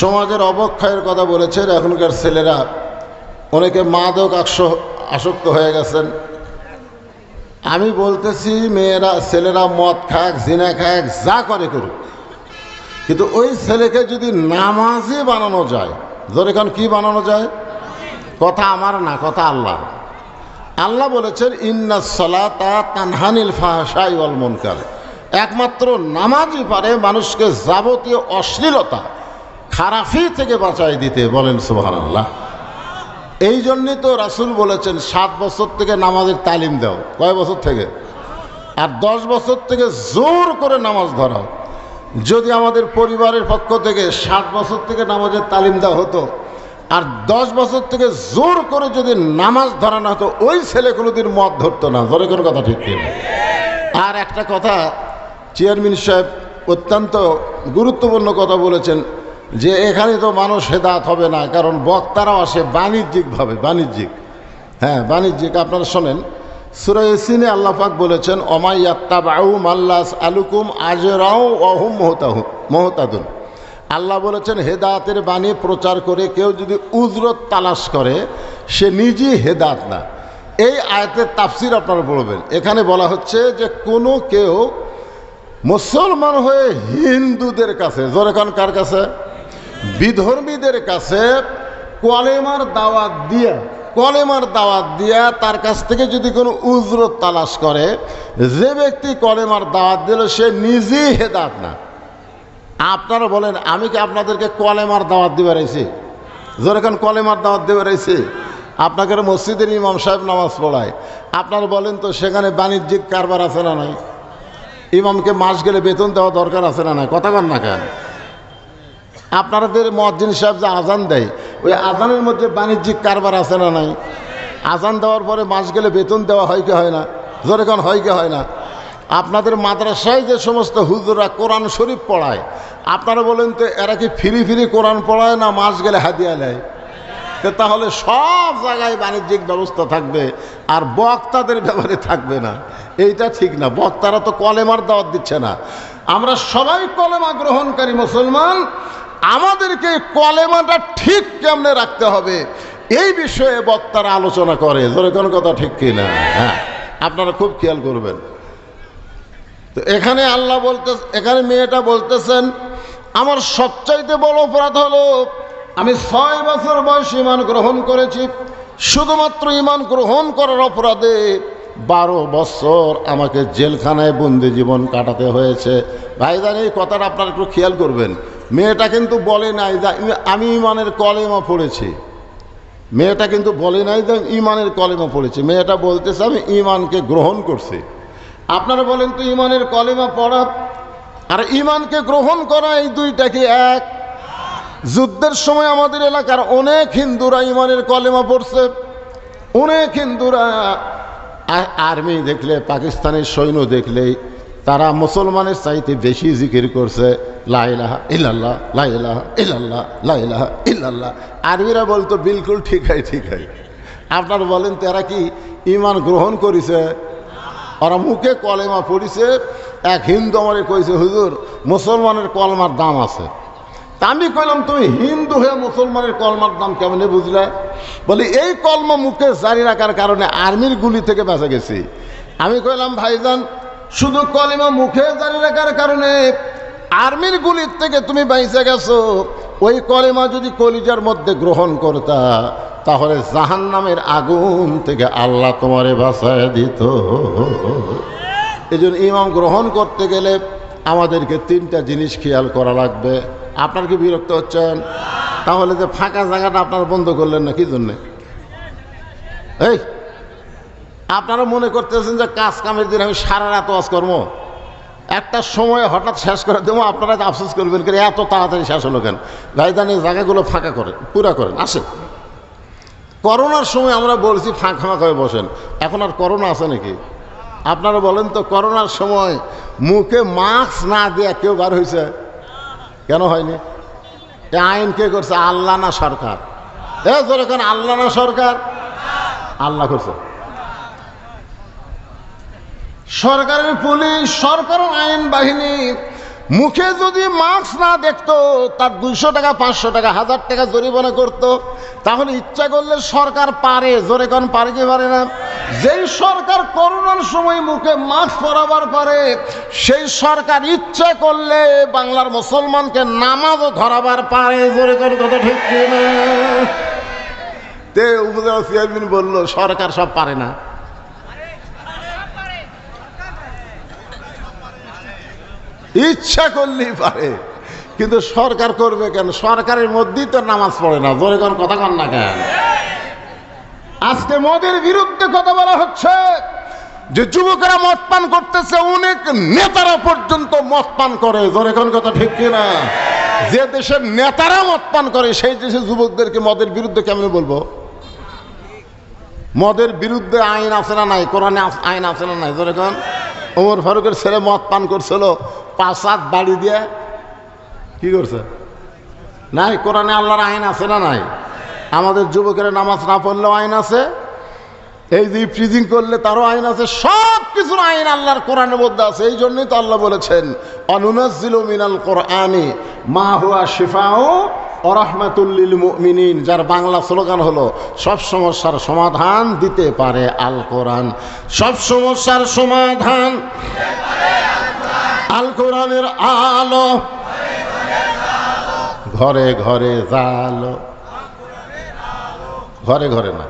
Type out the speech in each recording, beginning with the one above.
সমাজের অবক্ষয়ের কথা বলেছেন এখনকার ছেলেরা। অনেকে মাদক আসক্ত হয়ে গেছেন। আমি বলতেছি, মেয়েরা, ছেলেরা মদ খাক, জিনা খাক, যা করে করুক। কিন্তু ওই ছেলেকে যদি নামাজি বানানো যায় ধরে এখন কি বানানো যায়? কথা আমার না, কথা আল্লাহ আল্লাহ বলেছেন ইন্না সলাতা তানহানিল ফাহাশাই ওয়াল মুনকার। একমাত্র নামাজই পারে মানুষকে যাবতীয় অশ্লীলতা খারাফি থেকে বাঁচাই দিতে বলেন সুবহানাল্লাহ। এই জন্যই তো রাসূল বলেছেন, সাত বছর থেকে নামাজের তালিম দাও। কয় বছর থেকে? আর দশ বছর থেকে জোর করে নামাজ ধরাও। যদি আমাদের পরিবারের পক্ষ থেকে ষাট বছর থেকে নামাজের তালিম দেওয়া হতো, আর দশ বছর থেকে জোর করে যদি নামাজ ধরানো হতো, ওই ছেলে কোনোদিন মদ ধরতো না। ধরে কোনো কথা ঠিক আর একটা কথা চেয়ারম্যান সাহেব অত্যন্ত গুরুত্বপূর্ণ কথা বলেছেন যে এখানে তো মানুষ হেদাত হবে না, কারণ বক্তারাও আসে বাণিজ্যিকভাবে, বাণিজ্যিক। হ্যাঁ বাণিজ্যিক, আপনারা শোনেন। সুরাইসিনে আল্লাহ পাক বলেছেন অমাইয়াত্তা বাউ মাল্লাস আলুকুম আজরাও অহুম মহতাহু মহতাদুন। আল্লাহ বলেছেন হেদাতের বাণী প্রচার করে কেউ যদি উজরত তালাশ করে, সে নিজেই হেদাত না। এই আয়াতের তাফসির আপনারা বলবেন এখানে বলা হচ্ছে যে কোনো কেউ মুসলমান হয়ে হিন্দুদের কাছে জোরেখান কার কাছে? বিধর্মীদের কাছে কলেমার দাওয়াত দিয়া, কলেমার দাওয়াত দিয়া তার কাছ থেকে যদি কোনো উজরত তালাশ করে, যে ব্যক্তি কলেমার দাওয়াত দিল, সে নিজেই হেদাত না। আপনারা বলেন, আমি কি আপনাদেরকে কলেমার দাওয়াত দিয়ে বেড়াইছি যেরকম কলেমার দাওয়াত দিয়ে বেড়াইছি আপনাকে মসজিদের ইমাম সাহেব নামাজ পড়ায়। আপনারা বলেন তো, সেখানে বাণিজ্যিক কারবার আছে না নাই? ইমামকে মাস গেলে বেতন দেওয়া দরকার আছে না নাই? কথা কন না কেন? আপনাদের মজ্জিন সাহেব যে আজান দেয়, ওই আজানের মধ্যে বাণিজ্যিক কারবার আছে না নাই? আজান দেওয়ার পরে মাস গেলে বেতন দেওয়া হয় কি হয় না? জোরে যেরকম হয় কি হয় না? আপনাদের মাদ্রাসায় যে সমস্ত হুজুরা কোরআন শরীফ পড়ায়, আপনারা বলেন তো এরা কি ফিরি ফিরি কোরআন পড়ায় না মাস গেলে হাদিয়া নেয়? তাহলে সব জায়গায় বাণিজ্যিক ব্যবস্থা থাকবে, আর বক্তাদের ব্যাপারে থাকবে না। এইটা ঠিক না। বক্তারা তো কলেমার দাওয়াত দিচ্ছে না। আমরা সবাই কলেমা গ্রহণকারী মুসলমান, আমাদেরকে কলেমাটা ঠিক কেমনে রাখতে হবে, এই বিষয়ে বক্তারা আলোচনা করে। ধরে কোনো কথা ঠিক কিনা? হ্যাঁ আপনারা খুব খেয়াল করবেন। তো এখানে আল্লাহ বলতে, এখানে মেয়েটা বলতেছেন, আমার সবচাইতে বড় অপরাধ হলো আমি ছয় বছর বয়স ইমান গ্রহণ করেছি। শুধুমাত্র ইমান গ্রহণ করার অপরাধে বারো বছর আমাকে জেলখানায় বন্দি জীবন কাটাতে হয়েছে। ভাইজান, এই কথাটা আপনারা একটু খেয়াল করবেন। মেয়েটা কিন্তু বলে নাই যে আমি ইমানের কলেমা পড়েছি। মেয়েটা কিন্তু বলে নাই যে ইমানের কলেমা পড়েছি। মেয়েটা বলতেছে, আমি ইমানকে গ্রহণ করছি। আপনারা বলেন তো ইমানের কলেমা পড়া, আর ইমানকে গ্রহণ করা এই দুইটা কি এক? যুদ্ধের সময় আমাদের এলাকার অনেক হিন্দুরা ইমানের কলেমা পড়ছে। অনেক হিন্দুরা আর্মি দেখলে, পাকিস্তানের সৈন্য দেখলেই তারা মুসলমানের চাইতে বেশি জিকির করছে লাইলাহা ইল্লাল্লাহ বলতো, বিলকুল ঠিক হয় ঠিক হয় আপনারা বলেন, তারা কি ইমান গ্রহণ করেছে? ওরা মুখে কলেমা পড়িছে। এক হিন্দু আমারে কইছে, হুজুর, মুসলমানের কলমার দাম আছে। তা আমি কইলাম, তুমি হিন্দু হয়ে মুসলমানের কলমার দাম কেমনে বুঝলে? বলি, এই কলমা মুখে জারি রাখার কারণে আর্মির গুলি থেকে বেঁচে গেছি। আমি কইলাম, ভাইজান, শুধু কলিমা মুখে জারি রাখার কারণে আর্মির গুলির থেকে তুমি বাইসে গেছো। ওই কলেমা যদি কলিজার মধ্যে গ্রহণ করতা, তাহলে জাহান নামের আগুন থেকে আল্লাহ তোমারে বাঁচায় দিত। এই জন্য ইমাম গ্রহণ করতে গেলে আমাদেরকে তিনটা জিনিস খেয়াল করা লাগবে। আপনার কি বিরক্ত হচ্ছেন তাহলে যে ফাঁকা জায়গাটা আপনারা বন্ধ করলেন না, কি জন্যে? এই, আপনারা মনে করতেছেন যে কাজ কামের দিন আমি সারা রাত ওয়াজ কর্ম একটা সময় হঠাৎ শেষ করে দেবো, আপনারা আফসোস করবেন কেন? এত তাড়াতাড়ি শেষ হলো কেন? এই জায়গাগুলো ফাঁকা করেন, পুরা করেন আসে করোনার সময় আমরা বলছি ফাঁকা ফাঁকা হয়ে বসেন। এখন আর করোনা আছে নাকি? আপনারা বলেন তো, করোনার সময় মুখে মাস্ক না দেয়া কেউ বার হয়েছে? কেন হয়নি? এ আইন কে করছে? আল্লাহ না সরকার। এ যেরকম আল্লাহ না সরকার? আল্লাহ করছে। সরকারের পুলিশ সরকার আইন বাহিনী মুখে যদি মাস্ক না দেখতো, তার দুইশো টাকা, পাঁচশো টাকা, হাজার টাকা জরিমানা করত, তাহলে ইচ্ছা করলে সরকার পারে, জোরে কোন, পারে কি পারে না? যেই সরকার করোনার সময় মুখে মাস্ক পরাবার পারে, সেই সরকার ইচ্ছা করলে বাংলার মুসলমানকে নামাজও ধরাবার পারে, জোরে কোন, কথা ঠিক না তে উপজেলা চেয়ারম্যান বলল, সরকার সব পারে না। ইচ্ছা করলেই পারে। কিন্তু সরকার করবে কেন? সরকারের মধ্যেই তো নামাজ পড়ে না। জোরে কোন কথা কন না কেন? আজকে মোদের বিরুদ্ধে কথা বলা হচ্ছে যে, যুবকেরা মদ পান করতেছে, অনেক নেতারা পর্যন্ত মদ পান করে। জোরে কোন কথা ঠিক কিনা? যে দেশের নেতারা মদ পান করে, সেই দেশের যুবকদেরকে মদের বিরুদ্ধে কেমন বলব? মদের বিরুদ্ধে আইন আছে না নাই? কোরআনে আইন আছে না নাই? জোরে কোন? ওমর ফারুকের ছেলে মদ পান করছিল পাঁচ হাত বাড়ি দিয়ে। কি করছে? নাই, কোরআনে আল্লাহর আইন আছে না নাই? আমাদের যুবকেরা নামাজ না পড়লেও আইন আছে, এই যে ফ্রিজিং করলে তারও আইন আছে সব কিছুর আইন আল্লাহর কোরআনের মধ্যে আছে, এই জন্যই তো আল্লাহ বলেছেন অনুনাজিল মিনাল কোরআনি, মা হুয়া শিফাও অরহমাতুল্লিল মুমিনিন, যার বাংলা স্লোগান হলো, সব সমস্যার সমাধান দিতে পারে আল কোরআন। সব সমস্যার সমাধান আল কোরআনের আলো ঘরে ঘরে জালো। ঘরে ঘরে না,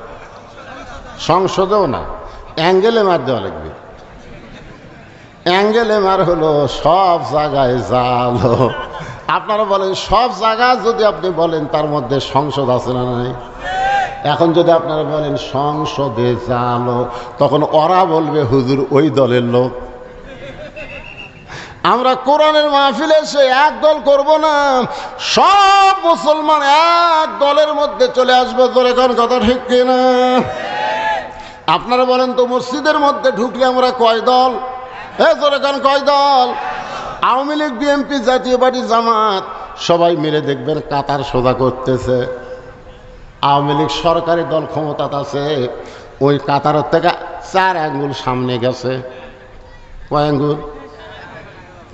সংসদেও না, অ্যাঙ্গেলে মার দেওয়া লাগবে। অ্যাঙ্গেলে মার হলো সব জায়গায় জালো। আপনারা বলেন, সব জায়গা যদি আপনি বলেন, তার মধ্যে সংসদ আছে না নাই? এখন যদি আপনারা বলেন, সংসদে জালো তখন ওরা বলবে, হুজুর, ওই দলের লোক। আমরা কোরআনের মাহফিলে এসে এক দল করব না। সব মুসলমান এক দলের মধ্যে চলে আসবে এখন কথা ঠিক কিনা? আপনারা বলেন তো, মসজিদের মধ্যে ঢুকলে আমরা কয় দল? এ এখন কয় দল? Awami League, BNP Jatiya party, Jamaat, সবাই মিলে দেখবেন কাতার সোজা করতেছে। আওয়ামী লীগ সরকারি দল ক্ষমতাত আছে, ওই কাতারের থেকে চার আঙ্গুল সামনে গেছে। কয় আঙ্গুল?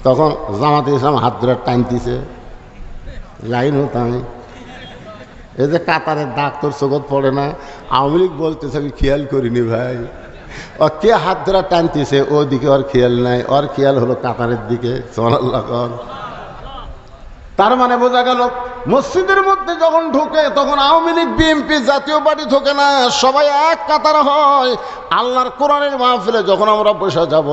তখন জামাতে ইসলাম হাত ধরে টানতিছে লাইন হতাম এই যে কাতারের দাগ তোর চোখত পড়ে না? আওয়ামী লীগ বলতেছে, আমি খেয়াল করিনি ভাই। ও কে হাত ধরে টানতেছে, ওদিকে ওর খেয়াল নাই। ওর খেয়াল হলো কাতারের দিকে তার মানে বোঝা গেল, মসজিদের মধ্যে যখন ঢুকে, তখন Awami League, BNP Jatiya party ঢোকে না, সবাই এক কাতার হয়। আল্লাহর কোরআনের মাহফিলে যখন আমরা বসে যাব,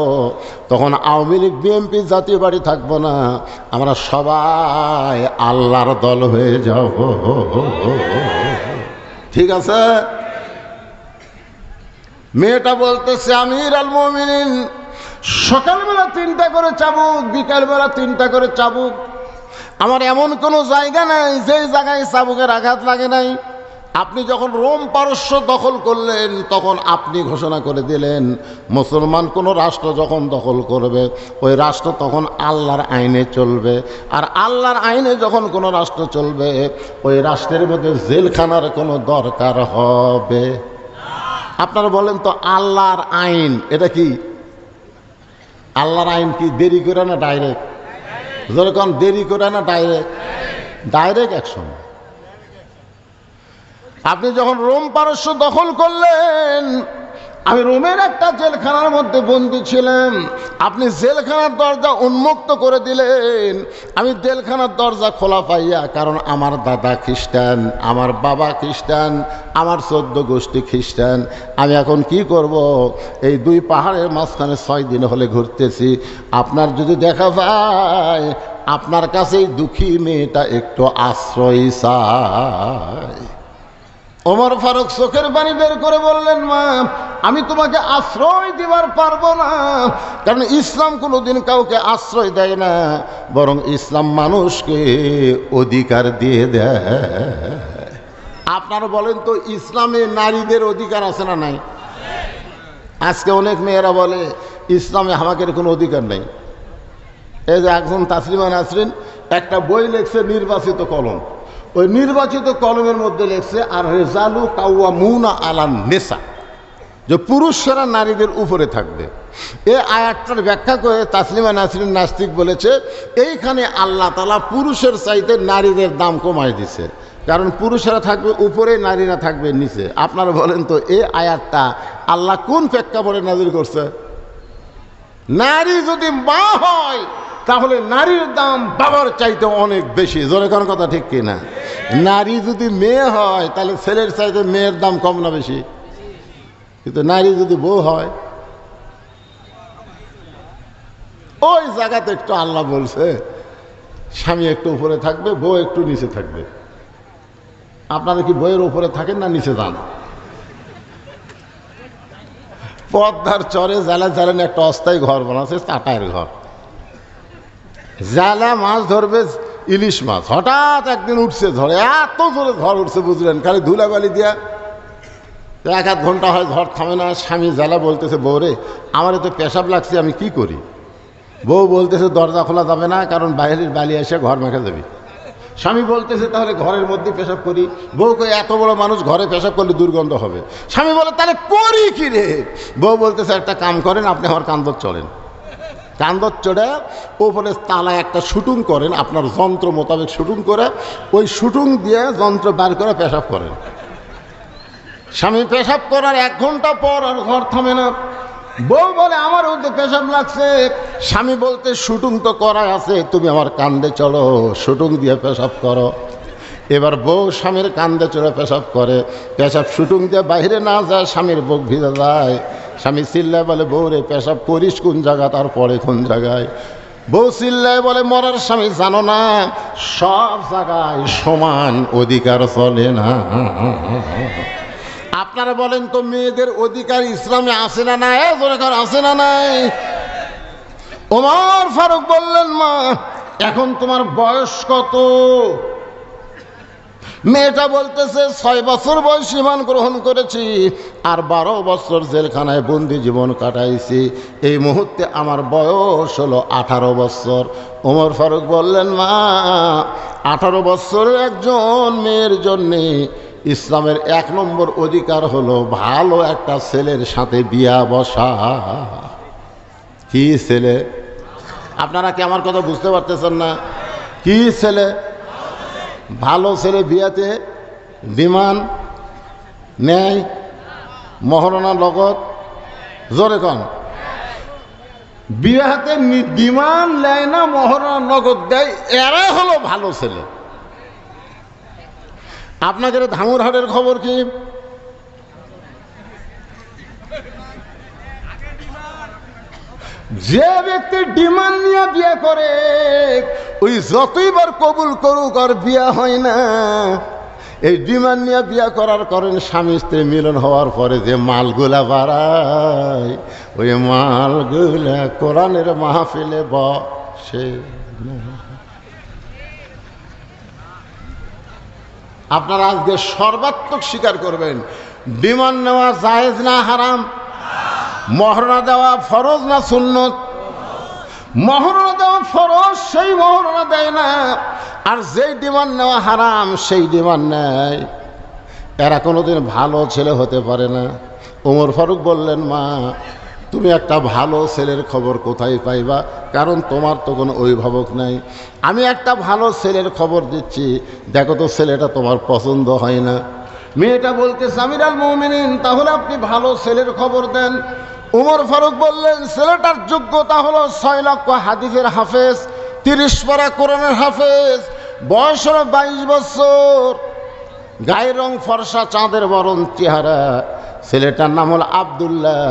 তখন Awami League, BNP Jatiya party থাকব না। আমরা সবাই আল্লাহর দল হয়ে যাব। ঠিক আছে? মেয়েটা বলতেছে, আমির আল মমিনিন সকালবেলা তিনটা করে চাবুক, বিকালবেলা তিনটা করে চাবুক। আমার এমন কোনো জায়গা নাই যেই জায়গায় চাবুকের আঘাত লাগে নাই। আপনি যখন রোম পারস্য দখল করলেন, তখন আপনি ঘোষণা করে দিলেন, মুসলমান কোনো রাষ্ট্র যখন দখল করবে, ওই রাষ্ট্র তখন আল্লাহর আইনে চলবে। আর আল্লাহর আইনে যখন কোনো রাষ্ট্র চলবে, ওই রাষ্ট্রের মধ্যে জেলখানার কোনো দরকার হবে। আপনারা বলেন তো আল্লাহর আইন, এটা কি? আল্লাহর আইন কি দেরি করে না ডাইরেক্ট যেরকম দেরি করে না ডাইরেক্ট ডাইরেক্ট অ্যাকশন আপনি যখন রোম পারস্য দখল করলেন আমি রোমের একটা জেলখানার মধ্যে বন্দি ছিলাম। আপনি জেলখানার দরজা উন্মুক্ত করে দিলেন। আমি জেলখানার দরজা খোলা পাইয়া, কারণ আমার দাদা খ্রিস্টান, আমার বাবা খ্রিস্টান, আমার চোদ্দ গোষ্ঠী খ্রিস্টান। আমি এখন কি করব? এই দুই পাহাড়ের মাঝখানে ছয় দিন হলে ঘুরতেছি। আপনার যদি দেখা যায়, আপনার কাছেই দুঃখী মেয়েটা একটু আশ্রয় চায়। ওমর ফারুক চোখের পানি বের করে বললেন, মা, আমি তোমাকে আশ্রয় দিবার পারব না। কারণ ইসলাম কোনোদিন কাউকে আশ্রয় দেয় না, বরং ইসলাম মানুষকে অধিকার দিয়ে দেয়। আপনারা বলেন তো, ইসলামে নারীদের অধিকার আছে না নাই? আজকে অনেক মেয়েরা বলে, ইসলামে আমাকে কোনো অধিকার নেই। এই যে একজন তাসলিমা নাসরিন একটা বই লেখছে, নির্বাচিত কলম। ওই নির্বাচিত কলমের মধ্যে লেখছে, আর রেজালু কাউয়া মুনা আলান নেশা যে পুরুষরা নারীদের উপরে থাকবে। এই আয়াতটার ব্যাখ্যা করে তাসলিমা নাসরিন নাস্তিক বলেছে, এইখানে আল্লাহ তালা পুরুষের চাইতে নারীদের দাম কমায় দিছে। কারণ পুরুষেরা থাকবে উপরে, নারীরা থাকবে নিচে। আপনারা বলেন তো এই আয়াতটা আল্লাহ কোন প্রেক্ষাপটে নাজির করছে? নারী যদি মা হয়, তাহলে নারীর দাম বাবার চাইতে অনেক বেশি। জোরে কোন কথা ঠিক কিনা? নারী যদি মেয়ে হয়, তাহলে ছেলের চাইতে মেয়ের দাম কম না বেশি। কিন্তু নারী যদি বউ হয়, ওই জায়গাতে একটু আল্লাহ বলছে, স্বামী একটু উপরে থাকবে, বউ একটু নিচে থাকবে। আপনারা কি বইয়ের উপরে থাকেন না নিচে যান? পদ্মার চরে জ্বালা জ্বালেন একটা অস্থায়ী ঘর বানাচ্ছে চাটায়ের ঘর। জ্বালা মাছ ধরবে ইলিশ মাছ। হঠাৎ একদিন উঠছে ঝড়ে, এত জোরে ঝড় উঠছে, বুঝলেন? খালি ধুলাবালি দিয়া এক আধ ঘণ্টা হয় ঝড় থামে না, স্বামী জ্বালা বলতেছে বউরে আমার তো পেশাব লাগছে, আমি কি করি? বউ বলতেছে, দরজা খোলা যাবে না, কারণ বাইরের বালি এসে ঘর মেখে যাবি স্বামী বলতেছে, তাহলে ঘরের মধ্যে পেশাব করি? বউ কই এত বড় মানুষ ঘরে পেশাব করলে দুর্গন্ধ হবে। স্বামী বলে, তাহলে করি কি রে? বউ বলতেছে, একটা কাম করেন, আপনি আমার কান্দর চলেন। কান্দর চড়ে ওপরে তালায় একটা শুটিং করেন, আপনার যন্ত্র মোতাবেক শুটিং করে, ওই শুটিং দিয়ে যন্ত্র বার করে পেশাব করেন। স্বামী, পেশাব করার এক ঘণ্টা পর আর ঘর থামে না। বউ বলে, আমার ওতে পেশাব লাগছে। স্বামী বলতে, শুটিং তো করা আছে, তুমি আমার কান্দে চলো শুটিং দিয়ে পেশাব করো। এবার বউ স্বামীর কান্দে চড়ে পেশাব করে, পেশাব শুটিং দিয়ে বাইরে না যায়, স্বামীর বুক ভিজে যায়। স্বামী চিল্লায় বলে বউ রে পেশাব করিস কোন জায়গা? তারপরে কোন জায়গায়? বউ চিল্লায় বলে, মরার স্বামী জানো না, সব জায়গায় সমান অধিকার চলে না। আপনারা বলেন তো, মেয়েদের অধিকার ইসলামে আসে না নাই? দরকার আসে না নাই? ওমর ফারুক বললেন, মা, এখন তোমার বয়স কত? মেয়েটা বলতেছে, ছয় বছর বয়স ইমান গ্রহণ করেছি, আর বারো বছর জেলখানায় বন্দি জীবন কাটাইছি। এই মুহূর্তে আমার বয়স হলো আঠারো বছর। ওমর ফারুক বললেন, মা, আঠারো বছরের একজন মেয়ের জন্যে ইসলামের এক নম্বর অধিকার হলো ভালো একটা ছেলের সাথে বিয়া বসা। কি ছেলে? আপনারা কি আমার কথা বুঝতে পারতেছেন না? কি ছেলে? ভালো ছেলে বিয়াতে বিমান নেয় মহরণা লগত জোরে কন বিয়াতে বিমান নেয় না মহরণা নগদ দেয় এরা হলো ভালো ছেলে। আপনাদের ধামুরহাটের খবর কি? যে ব্যক্তি ডিমান্ড নিয়ে বিয়ে করে, ওই যতইবার কবুল করুক আর বিয়া হয় না, এই ডিমান্ড নিয়ে বিয়া করার কারণে স্বামী স্ত্রী মিলন হওয়ার পরে যে মালগুলা বাড়ায়, ওই মালগুলা কোরআনের মাহফিলে বসে। আপনারা আজকে সর্বাত্মক স্বীকার করবেন, ডিমান্ড নেওয়া জায়েজ না হারাম মহরণা দেওয়া ফরজ না সুন্নত? মহরণা দেওয়া ফরজ, সেই মহরণা দেয় না। আর যেই ডিমান্ড নেওয়া হারাম, সেই ডিমান্ড নেয়। এরা কোনোদিন ভালো ছেলে হতে পারে না। ওমর ফারুক বললেন, মা, তুমি একটা ভালো ছেলের খবর কোথায় পাইবা? কারণ তোমার তো কোনো অভিভাবক নাই। আমি একটা ভালো ছেলের খবর দিচ্ছি। দেখো তো ছেলেটা তোমার পছন্দ হয় না। মেয়েটা বলতে সামির আল মৌমিনিন, তাহলে আপনি ভালো ছেলের খবর দেন। উমর ফারুক বললেন, ছেলেটার যোগ্যতা হলো ছয় লক্ষ হাদিসের হাফেজ, তিরিশ পারা কোরআনের হাফেজ, বয়স হলো বাইশ বছর। গায়ের রং ফর্সা, চাঁদের বরণ চেহারা। ছেলেটার নাম হলো আবদুল্লাহ,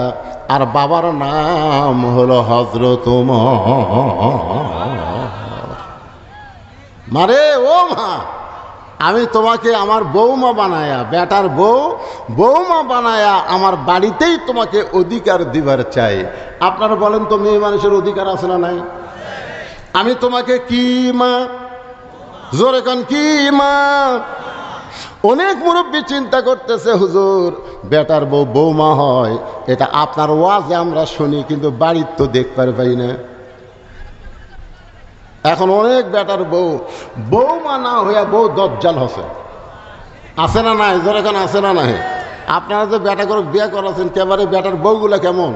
আর বাবার নাম হলো হজরত মারে, ও মা আমি তোমাকে আমার বৌমা বানায়া, বেটার বউ বৌমা বানায়া আমার বাড়িতেই তোমাকে অধিকার দিবার চাই। আপনারা বলেন তো মেয়ে মানুষের অধিকার আছে না নাই? আমি তোমাকে কি মা? জোরে কান, কি মা? অনেক মুরব্বী চিন্তা করতেছে, হুজুর, বেটার বউ বৌমা হয়। এটা আপনার ওয়াজে আমরা শুনি, কিন্তু বাড়ির তো দেখতে পাই না। এখন অনেক বেটার বউ। বৌমা না হইয়া বউ দজ্জাল হসে। আছে না নাই? এখন আছে না নাই? আপনারা যে বেটা করে বিয়ে করাছেন কেবারে বেটার বউগুলো কেমন?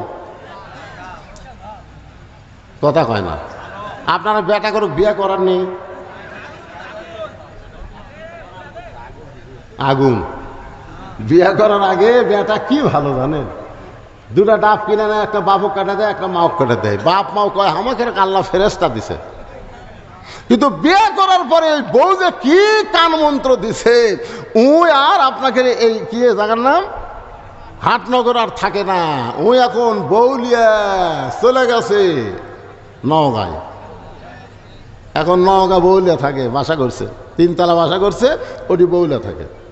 কথা কয় না। আপনারা বেটা করে বিয়ে করার নেই আগুন। বিয়ে করার আগে বেটা কি ভালো জানেন? দুটা ডাব কিনে নেয়, একটা বাপক কাটা দেয়, একটা মাও কাটা দেয়। বাপ মাও কয় আমাকে আল্লাহ ফেরেস্তা দিছে। কিন্তু বিয়ে করার পরে বউ যে কি কান মন্ত্র দিছে, উই আর আপনাকে এই কি জায়গার নাম? হাটনগর আর থাকে না। উই এখন বউলিয়া চলে গেছে নওগাঁয়। এখন নওগাঁ বউলিয়া থাকে, বাসা করছে। তিনতলা বাসা করছে, ওটি বউলিয়া থাকে।